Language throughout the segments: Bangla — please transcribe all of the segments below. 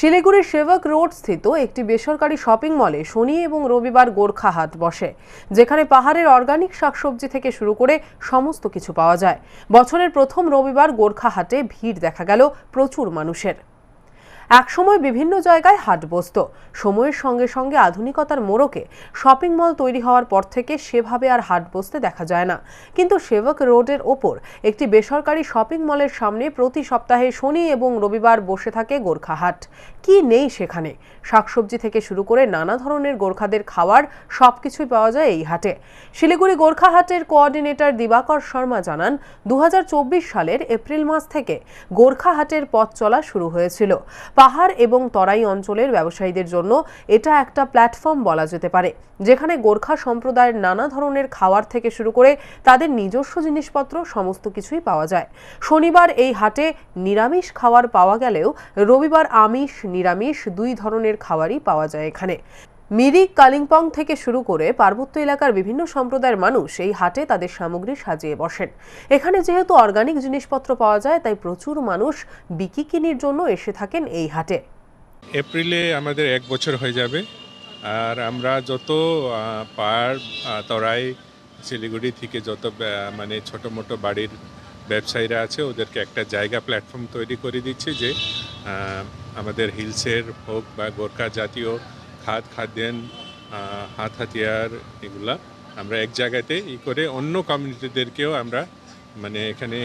শিলিগুড়ির সেবক রোড স্থিত একটি বেসরকারি শপিং মলে শনি এবং রবিবার গোর্খা হাট বসে, যেখানে পাহাড়ের অর্গানিক শাকসবজি থেকে শুরু করে সমস্ত কিছু পাওয়া যায়। বছরের প্রথম রবিবার গোর্খা হাটে ভিড় দেখা গেল প্রচুর মানুষের। একসময় বিভিন্ন জায়গায় হাট বসত। সময়ের সঙ্গে সঙ্গে আধুনিকতার মোড়কে শপিং মল তৈরি হওয়ার পর থেকে সেভাবে আর হাট বসতে দেখা যায় না। কিন্তু সেবক রোডের ওপর একটি বেসরকারি শপিং মলের সামনে প্রতি সপ্তাহে শনি এবং রবিবার বসে থাকে গোর্খা হাট। কি নেই সেখানে? শাকসবজি থেকে শুরু করে নানা ধরনের গোর্খাদের খাওয়ার সব কিছুই পাওয়া যায় এই হাটে। শিলিগুড়ি গোর্খা হাটের কোঅর্ডিনেটর দিবাকর শর্মা জানান দু হাজার চব্বিশ সালের এপ্রিল মাস থেকে গোর্খা হাটের পথ চলা শুরু হয়েছিল। পাহাড় এবং তরাই অঞ্চলের ব্যবসায়ীদের জন্য এটা একটা প্ল্যাটফর্ম বলা যেতে পারে, যেখানে গোর্খা সম্প্রদায়ের নানা ধরনের খাওয়ার থেকে শুরু করে তাদের নিজস্ব জিনিসপত্র সমস্ত কিছুই পাওয়া যায়। শনিবার এই হাটে নিরামিষ খাওয়ার পাওয়া গেলেও রবিবার আমিষ, নিরামিষ দুই ধরনের খাবারই পাওয়া যায় এখানে। মিরিক কালিম্পং থেকে শুরু করে পার্বত্য এলাকার বিভিন্ন সম্প্রদায়ের মানুষ এই হাটে তাদের সামগ্রী সাজিয়ে বসেন। এখানে যেহেতু অর্গানিক জিনিসপত্র পাওয়া যায়, তাই প্রচুর মানুষ বিকিকিনির জন্য এসে থাকেন এই হাটে। এপ্রিলে আমাদের এক বছর হয়ে যাবে, আর আমরা যত পাহাড় তরাই, শিলিগুড়ি থেকে যত মানে ছোটো মোটো বাড়ির ব্যবসায়ীরা আছে, ওদেরকে একটা জায়গা প্ল্যাটফর্ম তৈরি করে দিচ্ছে যে আমাদের হিলসের হোক বা গোর্খা জাতীয় খাদ খাদ্যান হাত, হাতিয়ার এগুলা আমরা এক জায়গাতে ই করে অন্য কমিউনিটিদেরকেও আমরা মানে এখানে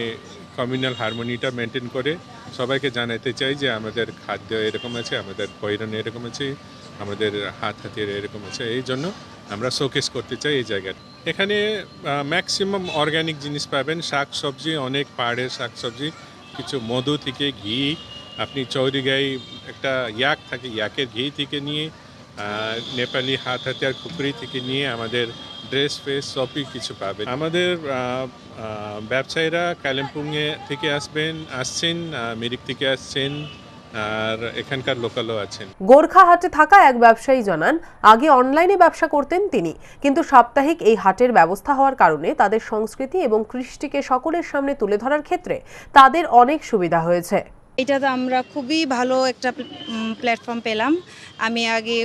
কমিউনাল হারমোনিটা মেনটেন করে সবাইকে জানাতে চাই যে আমাদের খাদ্য এরকম আছে, আমাদের পৈরন এরকম আছে, আমাদের হাত, হাতিয়ার এরকম আছে। এই জন্য আমরা শোকেস করতে চাই এই জায়গায় এখানে ম্যাক্সিমাম অর্গ্যানিক জিনিস পাবেন। শাক সবজি অনেক পাহাড়ের শাক সবজি কিছু মধু থেকে ঘি, আপনি চৌরিগাই একটা ইয়াক থাকে ইয়াকের ঘি থেকে নিয়ে নেপালি হাত হাতিয়ার খুপড়ি থেকে নিয়ে আমাদের ড্রেস ফ্রেস সবই কিছু পাবে আমাদের ব্যবসায়ীরা কালিম্পংয়ে থেকে আসবেন, আসছেন মিরিক থেকে আসছেন, আর এখানকার লোকালও আছেন। গোর্খা হাটে থাকা এক ব্যবসায়ী জানান, আগে অনলাইনে ব্যবসা করতেন তিনি, কিন্তু সাপ্তাহিক এই হাটের ব্যবস্থা হওয়ার কারণে তাদের সংস্কৃতি এবং কৃষ্টিকে সকলের সামনে তুলে ধরার ক্ষেত্রে তাদের অনেক সুবিধা হয়েছে। এটাতে আমরা খুবই ভালো একটা প্ল্যাটফর্ম পেলাম। আমি আগে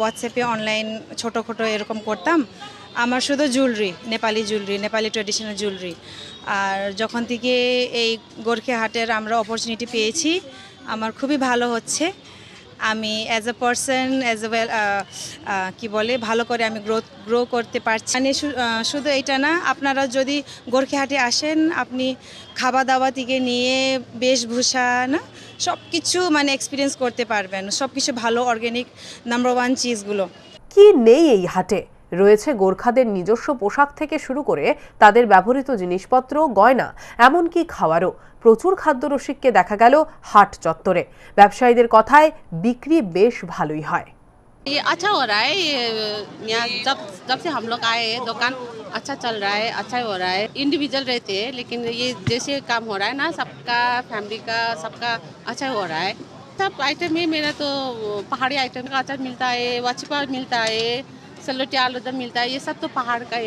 হোয়াটসঅ্যাপে অনলাইন ছোটো খোটো এরকম করতাম। আমার শুধু jewellery Nepali jewellery Nepali traditional jewellery আর যখন থেকে এই গোর্খে হাটের আমরা অপরচুনিটি পেয়েছি, আমার খুবই ভালো হচ্ছে। আমি as a person as a well কি বলে, ভালো করে আমি গ্রোথ গ্রো করতে পারছি। মানে শুধু এটা না, আপনারা যদি গোর্খেহাটে আসেন, আপনি খাওয়া দাওয়া থেকে নিয়ে বেশভূষা, না সব কিছু মানে এক্সপিরিয়েন্স করতে পারবেন। সব কিছু ভালো অর্গ্যানিক নাম্বার ওয়ান চিজগুলো কি নেই এই হাটে? রয়েছে গোর্খাদের নিজস্ব পোশাক থেকে শুরু করে তাদের ব্যবহৃত জিনিসপত্র গয়না এমনকি খাওয়ারও প্রচুর খাদ্যরসিককে দেখা গেল হাট চত্বরে ব্যবসায়ীদের কথায় বিক্রি বেশ ভালোই হয় ये अच्छा हो रहा है ये यहाँ जब जब से हम लोग आए हैं दुकान अच्छा चल रहा है अच्छा हो रहा है इंडिविजुअल रहते हैं लेकिन ये जैसे काम हो रहा है ना सबका फैमिली का सबका अच्छा हो रहा है सब आइटम है मेरा तो पहाड़ी आइटम का अचार मिलता है वाचिपा मिलता है सलोटी मिलता है ये सब तो पहाड़ का है